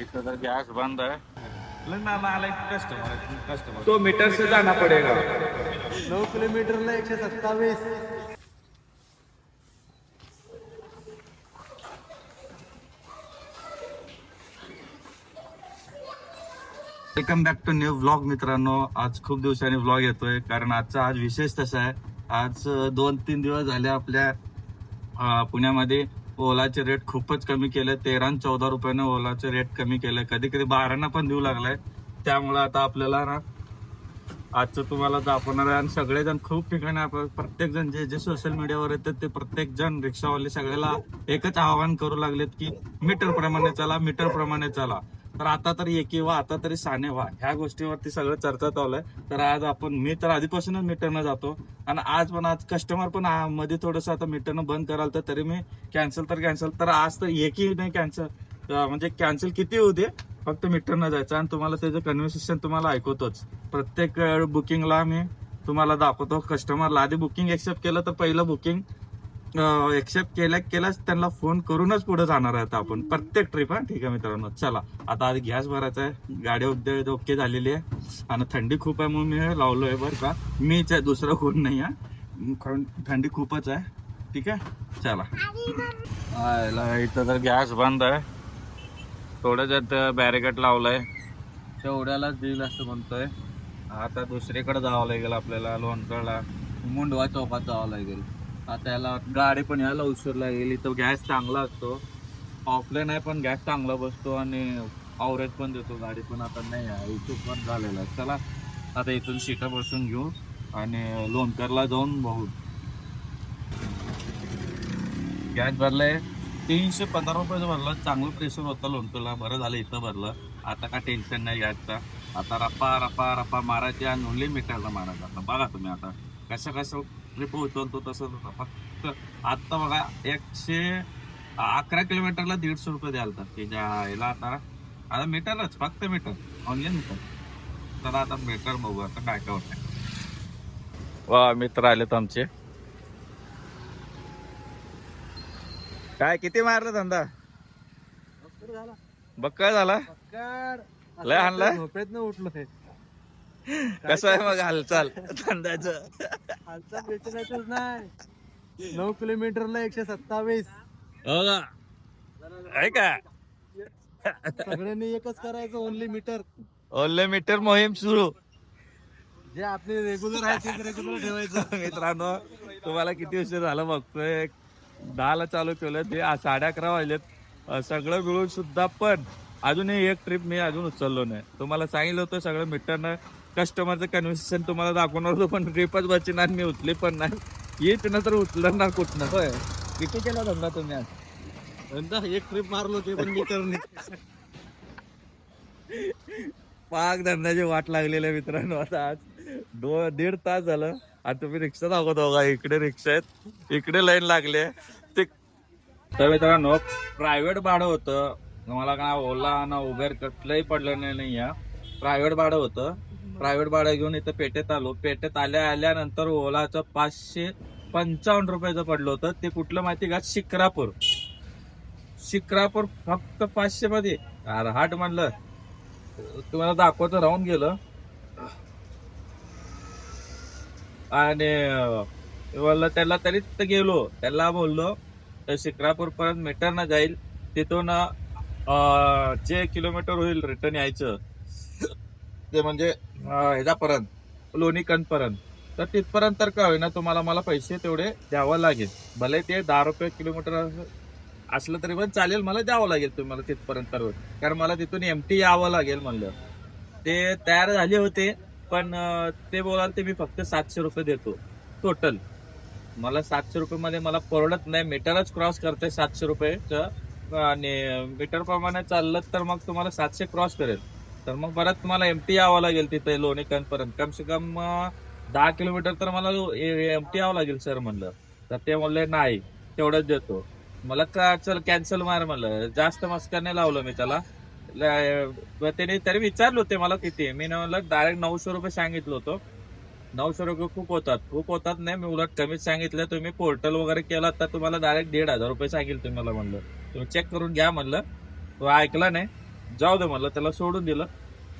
इथं तर गॅस बंद आहे. कस्टमर तो मीटर से जाना पड़ेगा नऊ किलोमीटरला एकशे सत्तावीस. Welcome back to new vlog मित्रांनो. आज खूप दिवसांनी व्लॉग येतोय कारण आजचा आज विशेष तसा आहे. आज दोन तीन दिवस झाले आपल्या पुण्यामध्ये. ओलाचे रेट खूपच कमी केले. तेरा चौदा रुपयाने ओलाचे रेट कमी केले. कधी कधी बारांना पण देऊ लागलाय. त्यामुळे आता आपल्याला ना आजचं तुम्हाला दाखवणार आहे. आणि सगळेजण खूप ठिकाणी आपण प्रत्येक जण जे जे सोशल मीडियावर येतात ते प्रत्येक जण रिक्षावाले सगळ्याला एकच आवाहन करू लागलेत की मीटर प्रमाणे चला मीटर प्रमाणे चला. तर आता तर एकी व्हा आता तरी साने व्हा. ह्या गोष्टीवरती सगळं चर्चा चालू आहे. तर आज आपण मी तर आधीपासूनच मीटरनं जातो. आणि आज पण आज कस्टमर पण मध्ये थोडंसं आता मीटरनं बंद कराल तर तरी मी कॅन्सल तर कॅन्सल तर आज तर एकही नाही कॅन्सल म्हणजे कॅन्सल किती होऊ दे फक्त मीटरनं जायचं. आणि तुम्हाला त्याचं कन्व्हर्सेशन तुम्हाला ऐकवतोच. प्रत्येक बुकिंगला मी तुम्हाला दाखवतो. कस्टमरला आधी बुकिंग एक्सेप्ट केलं तर पहिलं बुकिंग एक्सेप्ट केल्या केलाच त्यांना फोन करूनच पुढे जाणार आहे आता आपण. प्रत्येक ट्रिप हा? ठीक आहे मित्रांनो. चला आता आधी गॅस भरायचा आहे. गाडी उद्या ओके झालेली आहे. आणि थंडी खूप आहे म्हणून मी लावलो आहे बरं का. मीच आहे दुसरं कोण नाही आहे. कारण थंडी खूपच आहे. ठीक आहे? चला. इथं तर गॅस बंद आहे. थोड्याच्यात बॅरिकेड लावलंय. तेवढ्यालाच देईल असं म्हणतोय. आता दुसरीकडे जावं लागेल आपल्याला लोणकळला मुंडवा चौकात जावं लागेल. आता याला गाडी पण यायला उशीर लागेल. तर गॅस चांगला असतो. ऑफलाईन आहे पण गॅस चांगला बसतो आणि अवरेज पण देतो. गाडी पण आता नाही आहे. इथून पण झालेला आहे. चला आता इथून शिटा बसून घेऊ आणि लोणकरला जाऊन बघू. गॅस भरलाय. तीनशे पंधरा रुपयाचं भरलं. चांगलं प्रेशर होतं लोणकरला. बरं झालं इथं भरलं. आता काय टेन्शन नाही गॅसचा आता रप्पा रप्पा रप्पा मारायची आणि ओनली मीटरला मारायचं. आता बघा तुम्ही आता. कसं कसं ट्रिप उचलतो तसं तसं. फक्त आता बघा एकशे अकरा किलोमीटरला दीडशे रुपये द्याल तर की ज्या याला आता आता मीटरच फक्त मीटर ऑनली मीटर तर आता मीटर बघू आता काय काय होतं वा मित्र आलेत आमचे. काय किती मारलं धंदा? बघ काय झाला? लय हाणलाय? झोपेत न उठलोय कसं आहे मग हालचाल धंद्याचं? हालचाल बेचण्याचंच नाही. नऊ किलोमीटरला एकशे सत्तावीस. हो आहे का? सगळ्यांनी एकच करायचं ओनली मीटर ओले मीटर मोहीम सुरू. जे आपले रेग्युलर आहे तेच रेग्युलर ठेवायचं. मित्रांनो तुम्हाला किती उशीर झाला बघतोय. दहाला चालू केलं ते साडे अकरा वाजलेत. सगळं मिळून सुद्धा पण अजूनही एक ट्रिप मी अजून उचललो नाही. तुम्हाला सांगितलं होतं सगळं मीटरनं कस्टमरचं कन्व्हर्सेशन तुम्हाला दाखवणार होतो पण ट्रिपच बचणार मी उचली पण नाही. येत ना तर उचलं ना कुठनं? होय. किती केला धंदा तुम्ही आज? नंतर एक ट्रिप मारलो ते पण मीटरने पाक धंद्याची वाट लागलेली आहे मित्रांनो आता आज. दो दीड तास झालं. आणि तुम्ही रिक्षा दाखवत बघा इकडे रिक्षा आहेत. इकडे लाईन लागले ते तर मित्रांनो प्रायव्हेट भाडं होतं. मला काय ओला ना उबेर कुठलंही पडलं नाही नाही या. प्रायव्हेट भाडं होतं. प्रायव्हेट भाडं घेऊन इथं पेटेत आलो. पेटेत आल्या आल्यानंतर ओलाचं पाचशे पंचावन्न रुपयाचं पडलं होतं. ते कुठलं माहिती का? शिक्रापूर. शिक्रापूर फक्त पाचशे मध्ये. अरे हाट म्हणलं. तुम्हाला दाखवतो राहून गेलं. आणि बोललं त्याला तरी गेलो. त्याला बोललो तर शिक्रापूर पर्यंत मीटर ना जाईल. तिथून जे किलोमीटर होईल रिटर्न यायचं ते म्हणजे ह्याच्यापर्यंत लोणीकंदपर्यंत तर तिथपर्यंत तर काय होईना तुम्हाला मला पैसे तेवढे द्यावं लागेल. भले ते दहा रुपये किलोमीटर असलं तरी पण चालेल मला द्यावं लागेल तुम्हाला तिथपर्यंत तर. कारण मला तिथून एमटी यावं लागेल म्हणलं. ते तयार झाले होते पण ते बोलाल ते मी फक्त सातशे रुपये देतो टोटल मला सातशे रुपये मध्ये मला परवडत नाही. मीटरच क्रॉस करते सातशे रुपये आणि मीटर प्रमाणे चाललं तर मग तुम्हाला सातशे क्रॉस करेल. तर मग परत तुम्हाला एमटी यावं लागेल तिथे लोणीकंदपर्यंत कम से कम दहा किलोमीटर तर मला एमटी यावं लागेल सर म्हणलं. तर ते म्हणले नाही तेवढंच देतो. मला का चल कॅन्सल मार म्हणलं. जास्त मस्करने लावलं मी त्याला. त्याने तरी विचारलं होते मला किती. मी म्हणलं डायरेक्ट नऊशे रुपये सांगितलं होतं. नऊशे रुपये खूप होतात. खूप होतात नाही मी उलट कमीच सांगितलं. तुम्ही पोर्टल वगैरे केला तर तुम्हाला डायरेक्ट दीड हजार रुपये सांगेल तुम्हाला म्हणलं. तुम्ही चेक करून घ्या म्हणलं. तो ऐकला नाही. जाऊ दे म्हणलं त्याला सोडून दिलं.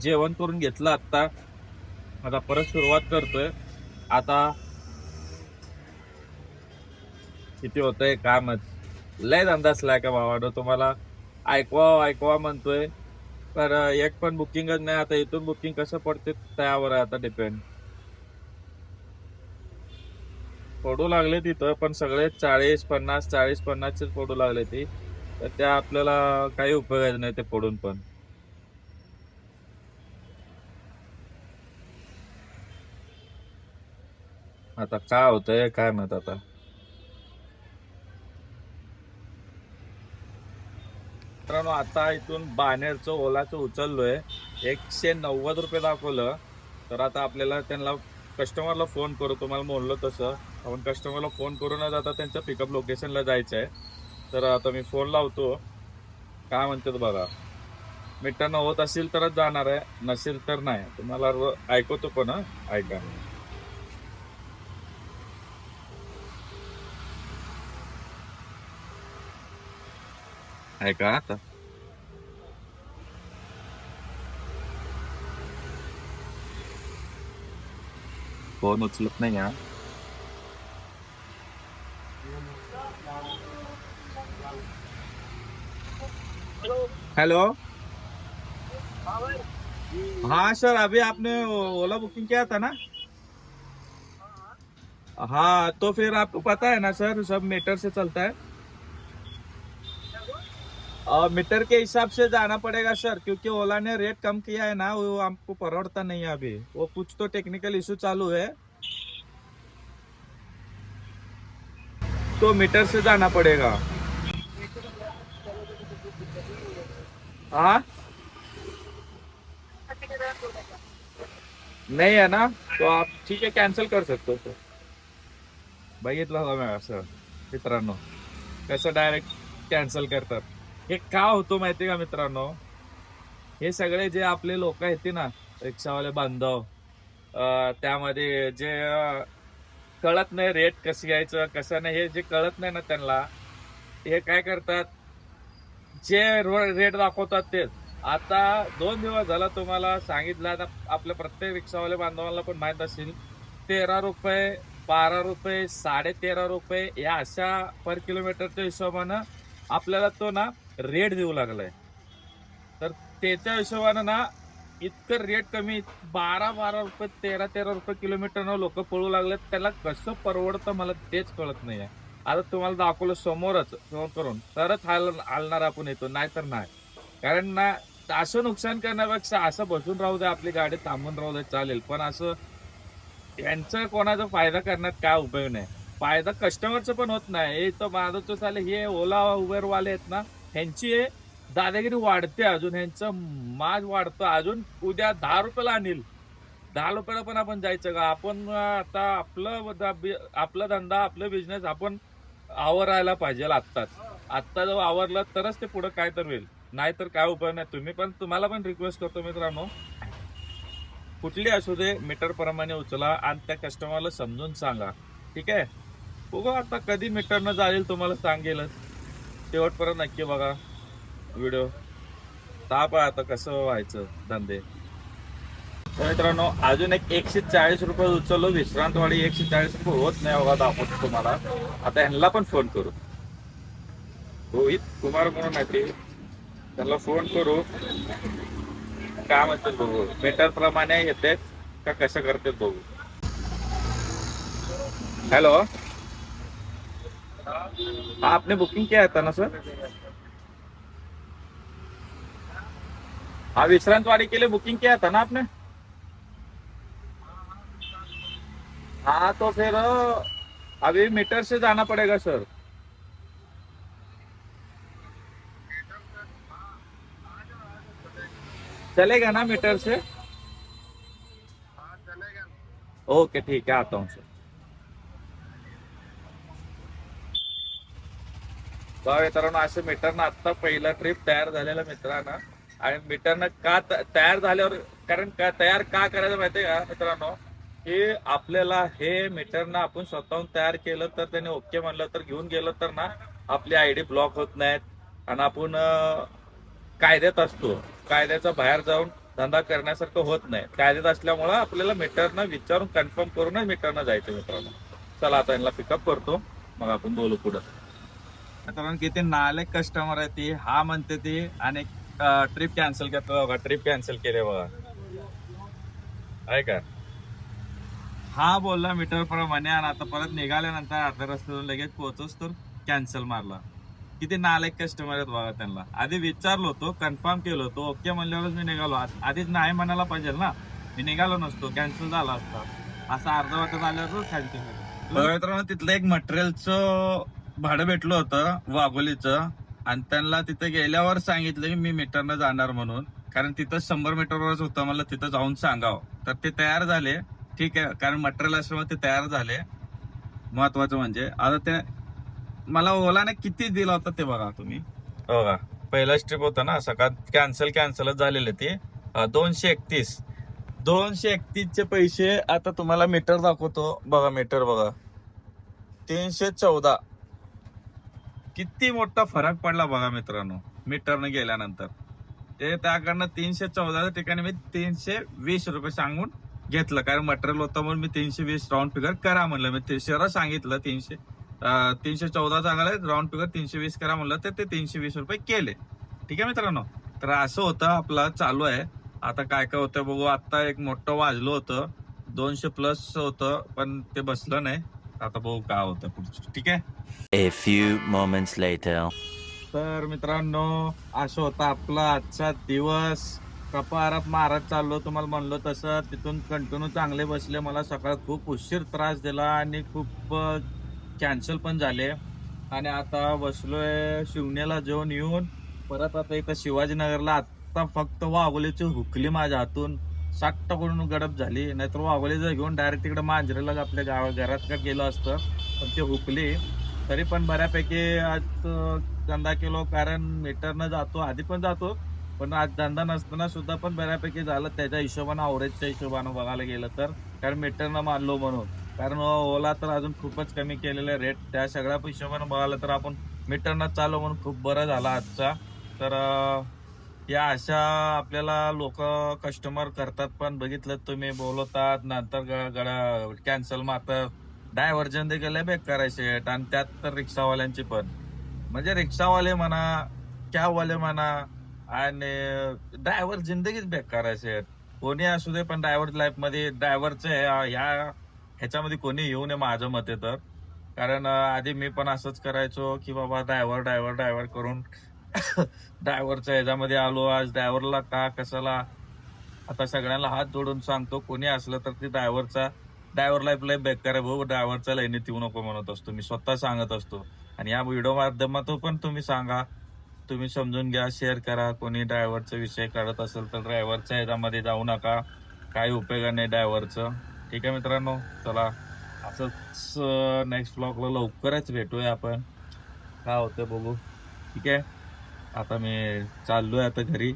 जेवण करून घेतलं आता आता परत सुरुवात करतोय. आता किती होतंय कामच लय अंदाज लाय का भावानं तुम्हाला? ऐकवा ऐकवा म्हणतोय. तर एक पण बुकिंगच नाही. आता इथून बुकिंग कसं पडते त्यावर आता डिपेंड पडू लागले तिथं पण सगळे चाळीस पन्नास चाळीस पन्नासचे पडू लागले ती. तर त्या आपल्याला काही उपयोग नाही ते पडून पण. आता काय होतंय काय माहीत आता. मित्रांनो आता इथून बाणेरचं ओलाचं उचललोय. एकशे नव्वद रुपये दाखवलं. तर आता आपल्याला त्यांना कस्टमरला फोन करू. तुम्हाला म्हणलं तसं. आपण कस्टमरला फोन करूनच आता त्यांच्या पिकअप लोकेशनला जायचं आहे तर आता मी फोन लावतो. काय म्हणतात बघा. मित्रांनो होत असेल तरच जाणार आहे नसेल तर नाही. तुम्हाला ऐकवतो पण ऐका. ऐका आता. फोन उचलत नाही हा. हेलो हाँ सर अभी आपने ओला बुकिंग किया था ना? हाँ तो फिर आपको पता है ना सर सब मीटर से चलता है। और मीटर के हिसाब से जाना पड़ेगा सर क्योंकि ओला ने रेट कम किया है ना वो हमको परवड़ता नहीं है अभी। वो कुछ तो टेक्निकल इशू चालू है। तो मीटर से जाना पड़ेगा। हा? नहीं है ना? तो आप ठीक है कॅन्सल कर सकतो सर बघितलं का मी असं मित्रांनो. कसं डायरेक्ट कॅन्सल करतात. हे का होतो माहिती का मित्रांनो? हे सगळे जे आपले लोक आहेत ना रिक्षावाले बांधव त्यामध्ये जे कळत नाही रेट कसं घ्यायचं कसं नाही हे जे कळत नाही ना त्यांना हे काय करतात? जे रेट दाखवतात तेच. आता दोन दिवस झाला तुम्हाला सांगितलं आता आपल्या प्रत्येक रिक्षावाले बांधवांना पण माहीत असेल तेरा रुपये बारा रुपये साडे तेरा रुपये या अशा पर किलोमीटरच्या हिशोबानं आपल्याला तो ना रेट देऊ लागलाय. तर त्याच्या हिशोबानं ना इतकं रेट कमी बारा बारा रुपये तेरा तेरा रुपये किलोमीटरनं लोक पळू लागलेत त्याला कसं परवडतं मला तेच कळत नाही आहे आता तुम्हाला दाखवलं समोरच फोन करून. तरच हाल हालणार आपण येतो नाही तर नाही. कारण ना असं नुकसान करण्यापेक्षा असं बसून राहू दे आपली गाडी थांबून राहू दे चालेल. पण असं यांचा कोणाचा फायदा करण्यात काय उपयोग नाही. फायदा कस्टमरचं पण होत नाही. हे तर माझं तो चालेल हे ओला उबेरवाले आहेत ना ह्यांची हे दादागिरी वाढते अजून. ह्यांचं माज वाढतं अजून. उद्या दहा रुपयाला आणील. दहा रुपयाला पण आपण जायचं का? आपण आता आपलं आपला धंदा आपलं बिझनेस आपण आवरायला पाहिजे आत्ताच. आत्ता जर आवरलं तरच ते पुढं काय तर होईल. नाहीतर काय उपाय नाही. तुम्ही पण तुम्हाला पण रिक्वेस्ट करतो मित्रांनो. कुठली असू दे मीटर प्रमाणे उचला आणि त्या कस्टमरला समजून सांगा. ठीक आहे? बघा आता कधी मीटरनं जाईल तुम्हाला सांगेलच. शेवटपर्यंत नक्की बघा. व्हिडिओ ताप आहे आता कसं व्हायचं धंदे? मित्रांनो अजून एक एकशे चाळीस रुपये उचललो. विश्रांतवाडी एकशे चाळीस रुपये होत नाही बघा दाखवतो तुम्हाला. आता ह्यांना पण फोन करू. रोहित कुमार म्हणून आहे ते. त्यांना फोन करू. काय म्हणतात बघू. मीटर प्रमाणे येते का कसं करते बघू. हॅलो हाँ आपने बुकिंग किया था ना सर हाँ विश्रांतवाड़ी के लिए बुकिंग किया था ना आपने? हाँ तो फिर अभी मीटर से जाना पड़ेगा सर चलेगा ना मीटर से? ओके ठीक है आता हूँ सर मित्रांनो असं मीटरनं आता पहिला ट्रिप तयार झालेला मित्रांनो. आणि मीटरनं का तयार झाल्यावर कारण का तयार का करायचं माहितीये का मित्रांनो? की आपल्याला हे मीटर ना आपण स्वतःहून तयार केलं तर त्याने ओके म्हणलं तर घेऊन गेलं तर ना आपली आयडी ब्लॉक होत नाहीत. आणि आपण कायद्यात असतो. कायद्याचा बाहेर जाऊन धंदा करण्यासारखं होत नाही. कायद्यात असल्यामुळं आपल्याला मीटरनं विचारून कन्फर्म करूनच मीटरनं जायचं मित्रांनो. चला आता यांना पिकअप करतो. मग आपण बोलू पुढं. कारण किती नाले कस्टमर आहे ती. हा म्हणते ती आणि ट्रिप कॅन्सल करतो. बघा ट्रिप कॅन्सल केले बघा. आहे का? हा बोलला मीटर प्रमाणे आणि आता परत निघाल्यानंतर अर्ध्या रस्त्यातून लगेच पोहोचोस तर कॅन्सल मारला. किती नालायक कस्टमर आहेत बघा त्यांना. आधी विचारलो होतो कन्फर्म केलं होतो ओके म्हणल्यावरच मी निघालो. आधीच नाही म्हणायला पाहिजे ना. मी निघालो नसतो कॅन्सल झाला असता. असं अर्धा वाटत आल्यावर कॅन्सल तिथलं एक मटेरियलचं भाडं भेटलं होतं वाघोलीचं. आणि त्यांना तिथे गेल्यावर सांगितलं की मी मीटरनं जाणार म्हणून. कारण तिथं शंभर मीटरवरच होतं मला तिथं जाऊन सांगावं. तर ते तयार झाले. ठीक आहे कारण मटेरियल असल्यामुळे ते तयार झाले. महत्वाचं म्हणजे. आता ते मला ओलाने किती दिला होता ते बघा तुम्ही. बघा पहिला ट्रिप होता ना सकाळ कॅन्सल कॅन्सलच झालेले ते. दोनशे एकतीस. दोनशे एकतीसचे पैसे आता तुम्हाला मीटर दाखवतो. बघा मीटर बघा. तीनशे चौदा. किती मोठा फरक पडला बघा मित्रांनो. मीटरनं गेल्यानंतर. ते त्याकडनं तीनशे चौदाच्या ठिकाणी मी तीनशे वीस रुपये सांगून घेतलं. कारण मटेरियल होतं म्हणून मी तीनशे वीस राऊंड फिगर करा म्हणलं. मी ते सरळ सांगितलं तीनशे. तीनशे चौदा सांगायला राऊंड फिगर तीनशे वीस करा म्हणलं तर ते तीनशे वीस रुपये केले. ठीक आहे मित्रांनो? तर असं होतं आपलं चालू आहे. आता काय काय होतं बघू. आता एक मोठं वाजलं होतं. दोनशे प्लस होतं पण ते बसलं नाही. आता बघू काय होतं पुढचं. ठीक आहे? A few moments later. तर मित्रांनो असं होता आपला आजचा दिवस. कपारात मारत चाललो तुम्हाला म्हणलो तसं तिथून कंटिन्यू चांगले बसले. मला सकाळ खूप उशीर त्रास दिला आणि खूप कॅन्सल पण झाले. आणि आता बसलोय शिवनेला जेवण येऊन. परत आता इथं शिवाजीनगरला आत्ता फक्त वाघोलीची हुकली माझ्या हातून. साठ करून गडप झाली. नाहीतर वाघोलीचं घेऊन डायरेक्ट तिकडे मांजरेला आपल्या गाव घरात गेलो असतं. पण ते हुकली. तरी पण बऱ्यापैकी आज चंदा धंदा केलो. कारण मीटरनं जातो आधी पण जातो. पण आज धंदा नसताना सुद्धा पण बऱ्यापैकी झालं. त्याच्या हिशोबानं अवरेजच्या हिशोबानं बघायला गेलं तर. कारण मीटरनं मानलो म्हणून. कारण ओला तर अजून खूपच कमी केलेला रेट त्या सगळ्या हिशोबानं बघायला तर आपण मीटरनं चालू म्हणून खूप बरं झालं आजचा. तर या अशा आपल्याला लोक कस्टमर करतात पण. बघितलं तुम्ही बोलवतात. नंतर ग- गडा कॅन्सल मारतात. डायव्हर्जन देखील बेक बेकार शेट आणि त्यात तर रिक्षावाल्यांची पण. म्हणजे रिक्षावाले म्हणा कॅबवाले म्हणा आणि ड्रायव्हर जिंदगीच बेकार आहे सर कोणी असू दे पण ड्रायव्हर लाईफमध्ये ड्रायव्हरचं ह्या ह्याच्यामध्ये कोणी येऊ नये माझं मते तर. कारण आधी मी पण असंच करायचो की बाबा ड्रायव्हर ड्रायव्हर ड्रायव्हर करून ड्रायव्हरच्या ह्याच्यामध्ये आलो. आज ड्रायव्हरला का कशाला? आता सगळ्यांना हात जोडून सांगतो कोणी असलं तर ते ड्रायव्हरचा ड्रायव्हर लाईफ लाईफ बेकार आहे भाऊ. ड्रायव्हरच्या लाईनीत येऊ नको म्हणत असतो. मी स्वतः सांगत असतो. आणि या व्हिडिओ माध्यमातून पण तुम्ही सांगा. तुम्ही समजून घ्या शेअर करा. कोणी ड्रायव्हरचा विषय काढत असेल तर ड्रायव्हरच्या ह्याच्यामध्ये जाऊ नका. काही उपयोग नाही ड्रायव्हरचं ठीक आहे मित्रांनो? चला असंच नेक्स्ट ब्लॉगला लवकरच भेटूया आपण. काय होतं बघू. ठीक आहे? आता मी चाललो आहे आता घरी.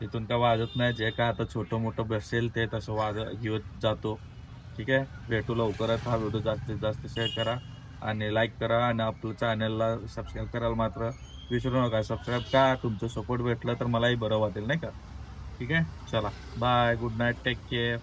तिथून काय वाजत नाही. जे काय आता छोटं मोठं बसेल ते तसं वाज घेत जातो. ठीक आहे? भेटू लवकरच. हा व्हिडिओ जास्तीत जास्त शेअर करा आणि लाईक करा आणि आपलं चॅनलला सबस्क्राईब कराल मात्र विसरू नका. सबस्क्राईब का तुमचं सपोर्ट भेटलं तर मलाही बरं वाटेल नाही का? ठीक आहे? चला. Bye good night take care